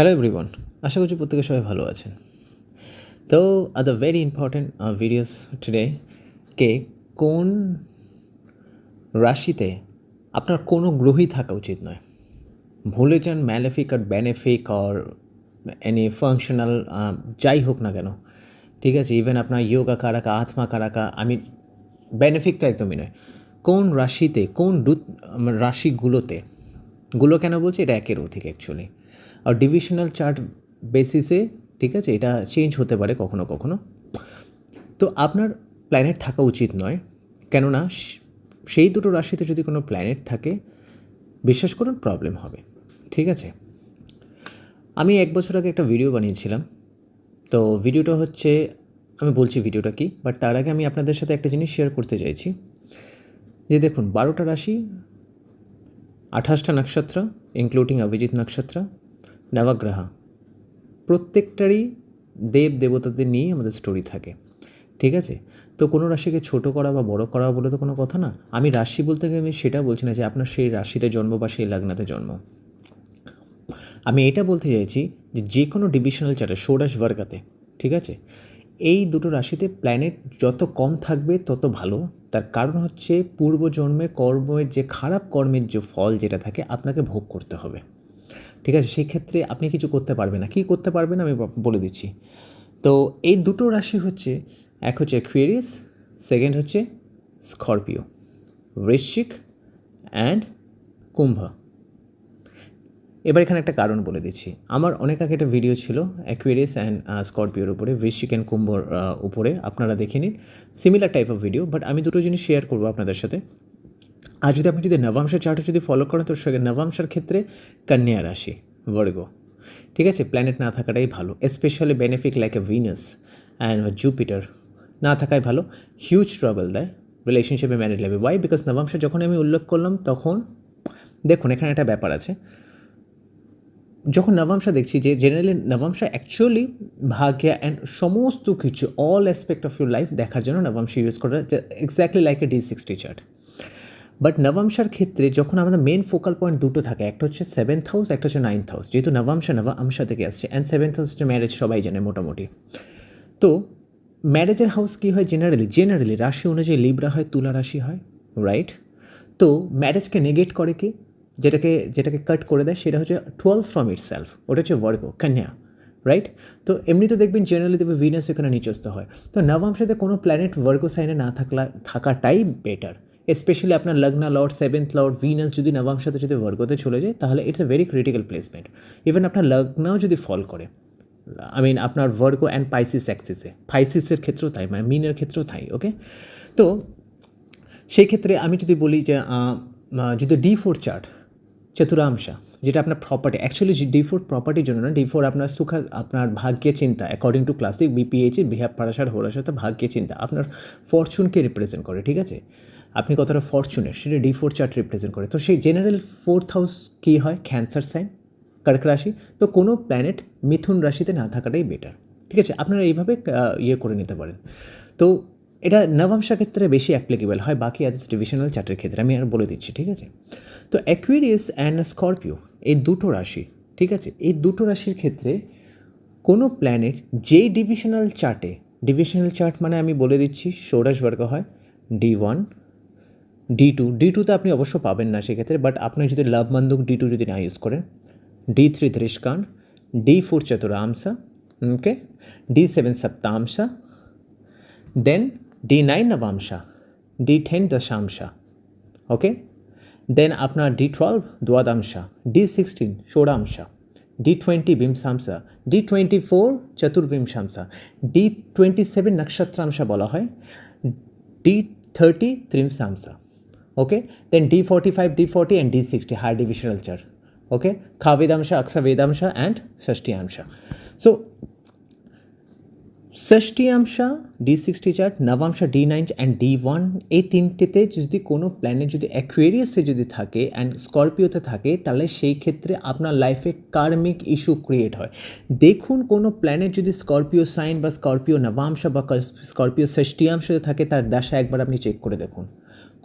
Hello everyone আশা করছি প্রত্যেকে সবাই ভালো আছেন। তো আর the very important videos today কে কোন রাশিতে আপনার কোনো গ্রহই থাকা উচিত নয়। ভুলে যান ম্যালেফিক আর বেনেফিক আর এনি ফাংশনাল যাই হোক না কেন। ঠিক আছে ইভেন আপনার যোগা কারাকা আত্মা কারাকা আমি বেনিফিক একদমই নয়। কোন রাশিতে, কোন রাশিগুলোতে, গুলো কেন বলছি? এটা একের অধিক অ্যাকচুয়ালি আর ডিভিশনাল চার্ট বেসিসে ঠিক আছে, এটা চেঞ্জ হতে পারে কখনো কখনো। তো আপনার প্ল্যানেট থাকা উচিত নয়, কেননা সেই দুটো রাশিতে যদি কোনো প্ল্যানেট থাকে, বিশ্বাস করুন প্রবলেম হবে, ঠিক আছে? আমি এক বছর আগে একটা ভিডিও বানিয়েছিলাম, তো ভিডিওটা হচ্ছে, আমি বলছি ভিডিওটা কি বাট তার আগে আমি আপনাদের সাথে একটা জিনিস শেয়ার করতে চাইছি। যে দেখুন, বারোটা রাশি, আঠাশটা নক্ষত্র ইনক্লুডিং অভিজিৎ নক্ষত্র নবগ্রহ। প্রত্যেকটারই দেব দেবতাদের নিয়েই আমাদের স্টোরি থাকে। ঠিক আছে? তো কোনো রাশিকে ছোট করা বা বড় করা বলে তো কোনো কথা না। আমি রাশি বলতে গেলে আমি সেটা বলছি না যে আপনার সেই রাশিতে জন্ম বা সেই লগ্নাতে জন্ম। আমি এটা বলতে চাইছি যে যে কোনো ডিভিশনাল চার্টে ষোড়শ বর্গাতে ঠিক আছে? এই দুটো রাশিতে প্ল্যানেট যত কম থাকবে, তত ভালো। তার কারণ হচ্ছে পূর্বজন্মে কর্মের যে খারাপ কর্মের যে ফল যেটা থাকে, আপনাকে ভোগ করতে হবে। ঠিক আছে? সেই ক্ষেত্রে আপনি কিছু করতে পারবেন না। কী করতে পারবেন আমি বলে দিচ্ছি। তো এই দুটো রাশি হচ্ছে, এক হচ্ছে অ্যাকুয়ারিয়াস সেকেন্ড হচ্ছে স্করপিও বৃশ্চিক অ্যান্ড কুম্ভ। এবার এখানে একটা কারণ বলে দিচ্ছি। আমার অনেক আগে একটা ভিডিও ছিল অ্যাকুয়ারিয়াস অ্যান্ড স্করপিওর উপরে, বৃশ্চিক অ্যান্ড কুম্ভর উপরে, আপনারা দেখে নিন। Similar type of video but আমি দুটো জিনিস শেয়ার করব আপনাদের সাথে। আর যদি আপনি যদি নবাংশার চার্টে যদি ফলো করেন, তো সেখানে নবাংশার ক্ষেত্রে কন্যা রাশি, বর্গ। ঠিক আছে? প্ল্যানেট না থাকাটাই ভালো specially benefic like a Venus and Jupiter না থাকাই ভালো হিউজ ট্রাবল দেয় রিলেশনশিপে ম্যারিড লেভেল ওয়াই বিকজ নবাংশা যখন আমি উল্লেখ করলাম, তখন দেখুন, এখানে একটা ব্যাপার আছে। যখন নবাংশা দেখছি যে জেনারেলি নবাংশা অ্যাকচুয়ালি ভাগ্য অ্যান্ড সমস্ত কিছু all aspect of your life দেখার জন্য নবাংশা ইউজ করা exactly like a D sixty chart but নবাংশার ক্ষেত্রে যখন আমাদের মেন ফোকাল পয়েন্ট দুটো থাকে, একটা হচ্ছে সেভেন্থ হাউস একটা হচ্ছে নাইন্থ হাউস যেহেতু নবাংশা নবাংশা থেকে আসছে। অ্যান্ড সেভেন্থ হাউস হচ্ছে ম্যারেজ সবাই জানে মোটামুটি। তো ম্যারেজের হাউস কী হয় জেনারেলি জেনারেলি রাশি অনুযায়ী লিব্রা হয়, তুলা রাশি হয় রাইট তো ম্যারেজকে নেগেট করে কি? যেটাকে যেটাকে কাট করে দেয়, সেটা হচ্ছে টুয়েলভ ফ্রম ইট সেলফ ওটা হচ্ছে বর্গ কন্যা রাইট তো এমনি তো দেখবেন জেনারেলি দেখবে ভিনাস এখানে নিচস্থ হয়। তো নবাংশতে কোনো প্ল্যানেট বর্গ সাইনে না থাকলা, থাকাটাই বেটার স্পেশালি আপনার লগ্ন লর্ড সেভেন্থ লর্ড ভিনাস যদি নবাংশতে যদি বর্গতে চলে যায়, তাহলে it's a very critical placement even আপনার লগ্নও যদি ফল করে আই মিন আপনার ভার্গো অ্যান্ড পাইসিস অ্যাক্সিসে পাইসিসের ক্ষেত্রেও তাই মানে মিনের ক্ষেত্রেও তাই ওকে তো, সেই ক্ষেত্রে আমি যদি বলি যে যদি ডি ফোর চার্ট চতুরাংশা যেটা আপনার প্রপার্টি অ্যাকচুয়ালি ডি ফোর প্রপার্টির জন্য না ডি ফোর আপনার সুখা, আপনার ভাগ্যের চিন্তা অ্যাকর্ডিং টু ক্লাসিক বিপিএইচ বিহাব পারাসার হোরাসাতে ভাগ্যের চিন্তা, আপনার ফরচুনকে রিপ্রেজেন্ট করে, ঠিক আছে? আপনি কতটা ফরচুনের সেটা ডি ফোর চার্ট রিপ্রেজেন্ট করে। তো সেই জেনারেল ফোর্থ হাউস কী হয়? ক্যান্সার সাইন কর্ক রাশি। তো কোনো প্ল্যানেট মিথুন রাশিতে না থাকাটাই বেটার ঠিক আছে? আপনারা এইভাবে ইয়ে করে নিতে পারেন। তো এটা নবাংশা ক্ষেত্রে বেশি অ্যাপ্লিকেবল হয়, বাকি আদার্স ডিভিশনাল চার্টের ক্ষেত্রে। আমি আর বলে দিচ্ছি, ঠিক আছে? তো অ্যাকুয়ারিয়াস অ্যান্ড স্করপিও এই দুটো রাশি, ঠিক আছে? এই দুটো রাশির ক্ষেত্রে কোনো প্ল্যানেট যেই ডিভিশনাল চার্টে ডিভিশনাল চার্ট মানে আমি বলে দিচ্ছি, ষোড়শ বর্গ হয় D one D two D টুতে আপনি অবশ্য পাবেন না সেক্ষেত্রে বাট আপনি যদি লাভ বন্দুক ডি টু যদি না ইউজ করেন ডি থ্রি ধৃষ্কান ডি ফোর চতুরাংশা ওকে ডি সেভেন সপ্তাংশা দেন ডি নাইন নবাংশা ডি টেন দশাংশা ওকে দেন আপনার ডি টুয়েলভ দ্বাদংশা ডি সিক্সটিন ষোড়াংশা ডি টোয়েন্টি বিংশাংশা ডি টোয়েন্টি ফোর চতুর্বিংশাংশা ডি টোয়েন্টি সেভেন নক্ষত্রাংশা বলা হয় D thirty ত্রিংশাংশা five D forty and D sixty high divisional চার ওকে খা বেদাংশা আকসা বেদাংশা অ্যান্ড ষষ্ঠিয়াংশা D sixty chart নবাংশা D nine and D one এই তিনটেতে যদি কোনো প্ল্যানেট যদি অ্যাকুয়ারিয়াসে যদি থাকে অ্যান্ড স্করপিওতে থাকে, তাহলে সেই ক্ষেত্রে আপনার লাইফে কার্মিক ইস্যু ক্রিয়েট হয়। দেখুন কোনো প্ল্যানেট যদি স্করপিও সাইন বা স্করপিও নবাংশা বা স্করপিও ষষ্ঠিয়াংশে থাকে, তার দশা একবার আপনি চেক করে দেখুন।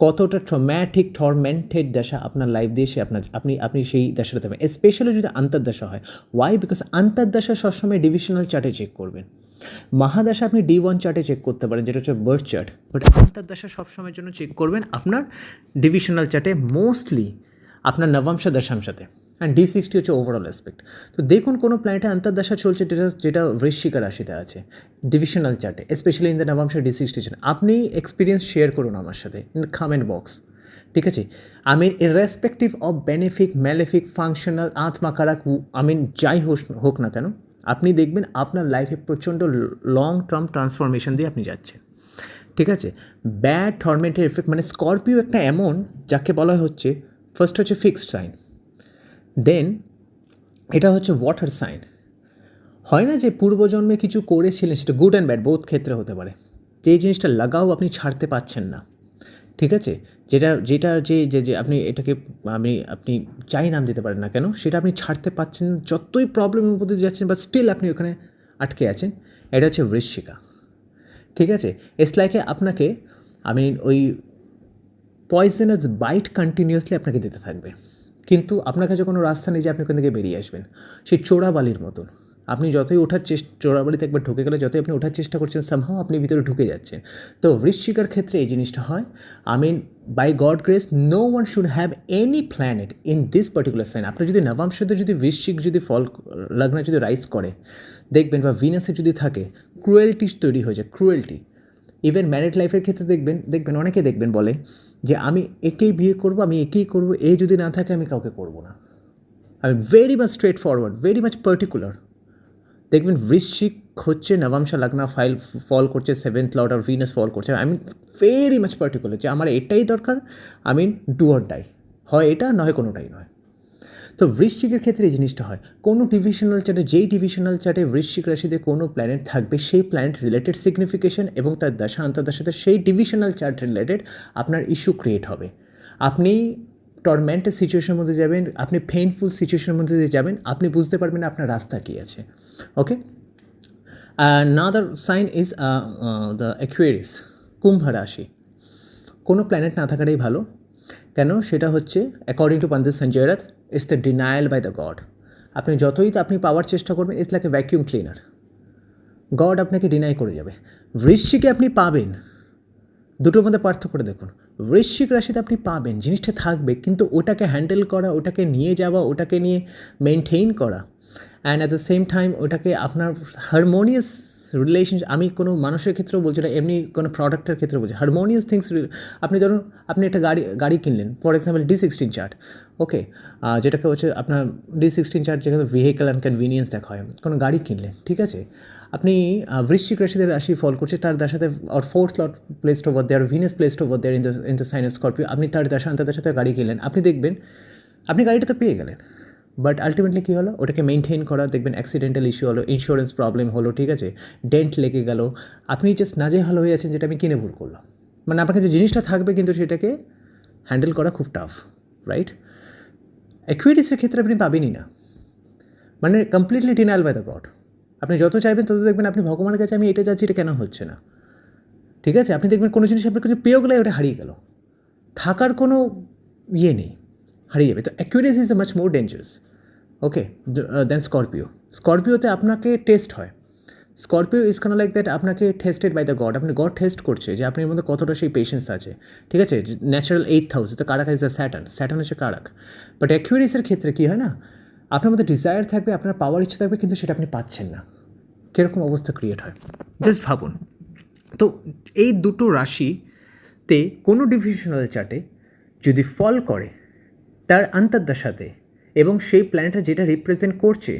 কতটা ট্রম্যাটিক টর্মেন্টেড দশা আপনার লাইফ দিয়ে সে আপনার, আপনি আপনি সেই দেশাতে থাকবেন স্পেশালি যদি আন্তর্দশা হয়। ওয়াই বিকজ আন্তর্দশা সবসময় ডিভিশনাল চার্টে চেক করবেন। মহাদশা আপনি ডি ওয়ান চার্টে চেক করতে পারেন, যেটা হচ্ছে বার্থ চার্ট বাট আন্তর্দশা সবসময়ের জন্য চেক করবেন আপনার ডিভিশনাল চার্টে মোস্টলি আপনার নবাংশ দশাংশতে অ্যান্ড ডি সিক্সটি হচ্ছে ওভারঅল অ্যাসপেক্ট তো দেখুন কোনো প্ল্যানেটে আন্তর্দশা চলছে, যেটা যেটা বৃশ্চিকা রাশিতে আছে ডিভিশনাল চার্টে স্পেশালি ইন দ্য নবংশ ডি সিক্সটি আপনি এক্সপিরিয়েন্স শেয়ার করুন আমার সাথে ইন দ্য বক্স ঠিক আছে? I mean irrespective of benefic malefic functional আত্মাকারাক I mean যাই হোক না কেন, আপনি দেখবেন আপনার লাইফে প্রচণ্ড লং টার্ম ট্রান্সফরমেশন দিয়ে আপনি যাচ্ছেন। ঠিক আছে? ব্যাড টর্মেন্টের এফেক্ট মানে স্করপিও একটা এমন, যাকে বলা হচ্ছে ফার্স্ট হচ্ছে ফিক্সড সাইন দেন এটা হচ্ছে ওয়াটার সাইন হয় না যে পূর্বজন্মে কিছু করেছিলেন, সেটা গুড অ্যান্ড ব্যাড বোধ ক্ষেত্রে হতে পারে। যে জিনিসটা লাগাও আপনি ছাড়তে পাচ্ছেন না। ঠিক আছে? যেটা যেটা যে যে যে আপনি এটাকে, আমি, আপনি যাই নাম দিতে পারেন না কেন, সেটা আপনি ছাড়তে পাচ্ছেন যতই প্রবলেমের মধ্যে যাচ্ছেন বা স্টিল আপনি ওখানে আটকে আছেন। এটা হচ্ছে বৃশ্চিকা ঠিক আছে? এস লাইকে আপনাকে আমি ওই পয়জনাস বাইট কন্টিনিউয়াসলি আপনাকে দিতে থাকবে। কিন্তু আপনার কাছে কোনো রাস্তা নেই যে আপনি ওখান থেকে বেরিয়ে আসবেন। সেই চোরাবালির মতন। আপনি যতই ওঠার চেষ্টা চোরাবালিতে একবার ঢুকে গেলে যতই আপনি ওঠার চেষ্টা করছেন সামহাও আপনি ভিতরে ঢুকে যাচ্ছেন। তো বৃশ্চিকার ক্ষেত্রে এই জিনিসটা হয়। I mean by God grace no one should have any planet in this particular sign আপনার যদি নবাংশতে যদি বৃশ্চিক যদি ফল, লগ্নে যদি রাইজ করে, দেখবেন বা ভিনাসে যদি থাকে ক্রুয়েলটি তৈরি হয়ে যায় ক্রুয়েলটি ইভেন ম্যারিড লাইফের ক্ষেত্রে দেখবেন দেখবেন, অনেকে দেখবেন বলে যে আমি একেই বিয়ে করব, আমি একেই করব, এ যদি না থাকে আমি কাউকে করব না। আমি very much straightforward very much particular দেখবেন বৃশ্চিক হচ্ছে নবামশা লাগনা ফাইল ফল করছে সেভেন্থ লর্ড আর ভিনাস ফল করছে। I mean very much particular যে আমার এটাই দরকার I mean do or die হয় এটা, নয় কোনোটাই নয়। তো বৃশ্চিকের ক্ষেত্রে এই জিনিসটা হয়। কোনো ডিভিশনাল চার্টে যেই ডিভিশনাল চার্টে বৃশ্চিক রাশিতে কোনো প্ল্যানেট থাকবে, সেই প্ল্যানেট রিলেটেড সিগনিফিকেশন এবং তার দশা, অন্তর্দশাতে সেই ডিভিশনাল চার্ট রিলেটেড আপনার ইস্যু ক্রিয়েট হবে। আপনি টর্মেন্টের সিচুয়েশনের মধ্যে যাবেন, আপনি পেইনফুল সিচুয়েশনের মধ্যে দিয়ে যাবেন, আপনি বুঝতে পারবেন আপনার রাস্তা কী আছে। Okay another sign is the Aquarius কুম্ভ রাশি। কোনো প্ল্যানেট না থাকাটাই ভালো। কেন? সেটা হচ্ছে according to Pandit Sanjay Rath it's the denial by the God আপনি যতই আপনি পাওয়ার চেষ্টা করবেন it's like a vacuum cleaner God আপনাকে ডিনাই করে যাবে। বৃশ্চিকে আপনি পাবেন। দুটোর মধ্যে পার্থক্যটা দেখুন। বৃশ্চিক রাশিতে আপনি পাবেন, জিনিসটা থাকবে, কিন্তু ওটাকে হ্যান্ডেল করা, ওটাকে নিয়ে যাওয়া, ওটাকে নিয়ে মেনটেইন করা। And at the same time ওটাকে আপনার হারমোনিয়াস রিলেশন আমি কোনো মানুষের ক্ষেত্রেও বলছি না, এমনি কোনো প্রোডাক্টের ক্ষেত্রে বলছি। হারমোনিয়াস থিংস আপনি ধরুন, আপনি একটা গাড়ি গাড়ি কিনলেন for example D sixteen chart okay যেটাকে হচ্ছে আপনার ডি সিক্সটিন চার্ট যেখানে ভেহিকেল অ্যান্ড কনভিনিয়েন্স দেখা হয় কোনো গাড়ি কিনলেন, ঠিক আছে? আপনি বৃশ্চিক রাশিতে রাশি ফল করছে, তার দশাতে আর fourth lord placed over there Venus placed over there in the in the sign Scorpio আপনি তার দশা তার সাথে গাড়ি কিনলেন, আপনি দেখবেন, আপনি গাড়িটা তো পেয়ে গেলেন। বাট আলটিমেটলি কী হলো? ওটাকে মেনটেন করা, দেখবেন অ্যাক্সিডেন্টাল ইস্যু হলো ইন্স্যুরেন্স প্রবলেম হলো, ঠিক আছে? ডেন্ট লেগে গেল। আপনি জাস্ট নাজেহাল হয়ে আছেন যেটা আমি কিনে ভুল করলাম। মানে আপনার কাছে জিনিসটা থাকবে কিন্তু সেটাকে হ্যান্ডেল করা খুব টাফ রাইট অ্যাকুইটিসের ক্ষেত্রে আপনি পাবেনই না। মানে completely denial by the God আপনি যত চাইবেন তত দেখবেন আপনি ভগবানের কাছে আমি এটা চাচ্ছি, এটা কেন হচ্ছে না? ঠিক আছে? আপনি দেখবেন কোনো জিনিস আপনার কাছে পেয়েও গেলে ওটা হারিয়ে গেল। থাকার কোনো ইয়ে নেই। হারিয়ে যাবে। তো accuracy is much more dangerous okay then Scorpio স্করপিওতে আপনাকে টেস্ট হয়। স্করপিও ইজ কানা লাইক দ্যাট আপনাকে টেস্টেড বাই দ্য গড আপনি গড টেস্ট করছে যে আপনার মধ্যে কতটা সেই পেশেন্স আছে। ঠিক আছে? ন্যাচারাল এইট হাউস তো কারাক ইজ দ্য স্যাটার্ন স্যাটার্ন হচ্ছে কারাক। বাট অ্যাকুরেসির ক্ষেত্রে কী হয় না? আপনার মধ্যে ডিজায়ার থাকবে, আপনার পাওয়ার ইচ্ছে থাকবে, কিন্তু সেটা আপনি পাচ্ছেন না। কীরকম অবস্থা ক্রিয়েট হয়? জাস্ট ভাবুন। তো এই দুটো রাশিতে কোনো ডিভিশনাল চার্টে যদি ফল করে তার অন্তর্দশাতে এবং সেই প্ল্যানেটটা যেটা রিপ্রেজেন্ট করছে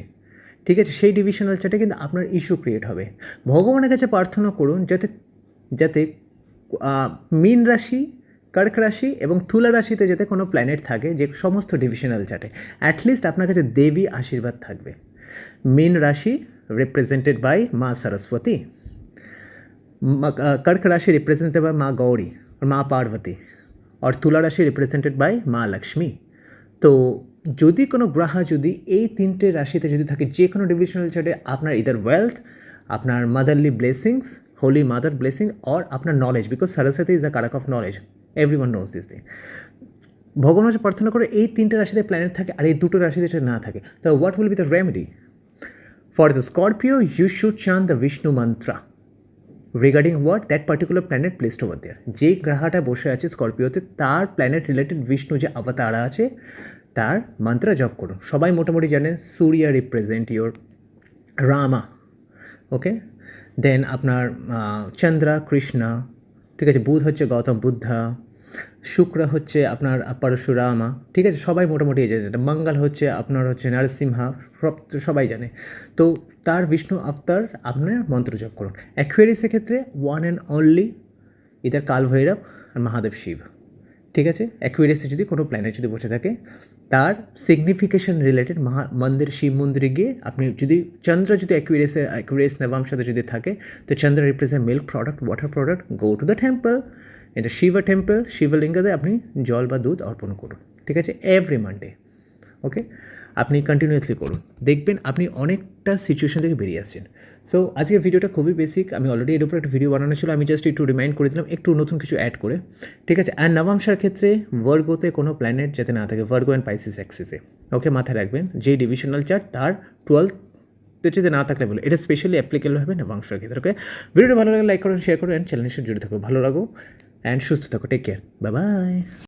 ঠিক আছে সেই ডিভিশনাল চার্টে কিন্তু আপনার ইস্যু ক্রিয়েট হবে ভগবানের কাছে প্রার্থনা করুন যাতে যাতে আহ, মীন রাশি কর্ক রাশি এবং তুলা রাশিতে যাতে কোনো প্ল্যানেট থাকে যে সমস্ত ডিভিশনাল চার্টে অ্যাটলিস্ট আপনার কাছে দেবী আশীর্বাদ থাকবে মীন রাশি রিপ্রেজেন্টেড বাই মা সরস্বতী म- अ, कर्क राशि रिप्रेजेंटेड बाय माँ गौरी और माँ पार्वती और তুলা রাশি রিপ্রেজেন্টেড বাই মা লক্ষ্মী তো যদি কোনো গ্রহ যদি এই তিনটে রাশিতে যদি থাকে, যে কোনো ডিভিশনাল চার্টে আপনার ইদার ওয়েলথ আপনার motherly blessings holy mother blessing or আপনার knowledge because Saraswati is a কারাক of knowledge everyone knows this thing ভগবান হচ্ছে প্রার্থনা করে এই তিনটে রাশিতে প্ল্যানেট থাকে আর এই দুটো রাশিতে যদি না থাকে, তো what will be the remedy for the Scorpio you should chant the Vishnu mantra regarding what that particular planet placed over there যেই গ্রহটা বসে আছে স্করপিওতে তার প্ল্যানেট রিলেটেড বিষ্ণু যে অবতারা আছে তার মন্ত্র জপ করুন। সবাই মোটামুটি জানে সূর্য represent your Rama okay then আপনার চন্দ্রা কৃষ্ণা ঠিক আছে? বুধ হচ্ছে গৌতম বুদ্ধা, শুক্র হচ্ছে আপনার পরশুরামা, ঠিক আছে? সবাই মোটামুটি এই জানে। মঙ্গল হচ্ছে আপনার হচ্ছে নরসিংহা, সব, সবাই জানে। তো তার বিষ্ণু আবতার আপনার মন্ত্র জপ করুন। অ্যাকুয়ারিসের ক্ষেত্রে ওয়ান অ্যান্ড অনলি ইদার কাল ভৈরব আর মহাদেব শিব ঠিক আছে? অ্যাকুয়ারিয়াসে যদি কোনো প্ল্যানেট যদি বসে থাকে তার সিগনিফিকেশন রিলেটেড মহা, মন্দির, শিব মন্দিরে গিয়ে আপনি যদি চন্দ্র যদি অ্যাকুয়ারিয়াসে অ্যাকুয়ারিয়াস নেবাম সাথে যদি থাকে, তো চন্দ্র represent milk product water product go to the temple এটা শিব টেম্পল শিবলিঙ্গতে আপনি জল বা দুধ অর্পণ করুন। ঠিক আছে? এভরি মানডে ওকে আপনি কন্টিনিউয়াসলি করুন। দেখবেন আপনি অনেকটা সিচুয়েশন থেকে বেরিয়ে আসছেন। সো আজকের ভিডিওটা খুবই বেসিক আমি অলরেডি এর উপর একটা ভিডিও বানানো ছিল। আমি জাস্ট একটু রিমাইন্ড করে দিলাম, একটু নতুন কিছু অ্যাড করে। ঠিক আছে? আর নবাংশার ক্ষেত্রে ভার্গোতে কোনো প্ল্যানেট যাতে না থাকে ভার্গো অ্যান্ড পাইসিস অ্যাক্সিসে ওকে মাথায় রাখবেন, যে ডিভিশনাল চার্ট তার টুয়েলথ যদি না থাকলে বলে। এটা স্পেশালি অ্যাপ্লিকেবল হবে নবাংশার ক্ষেত্রে ওকে ভিডিওটা ভালো লাগলে লাইক করুন শেয়ার করুন অ্যান্ড চ্যানেলের সাথে জুড়ে থাকুন ভালো লাগো অ্যান্ড সুস্থ থাকো। Take care bye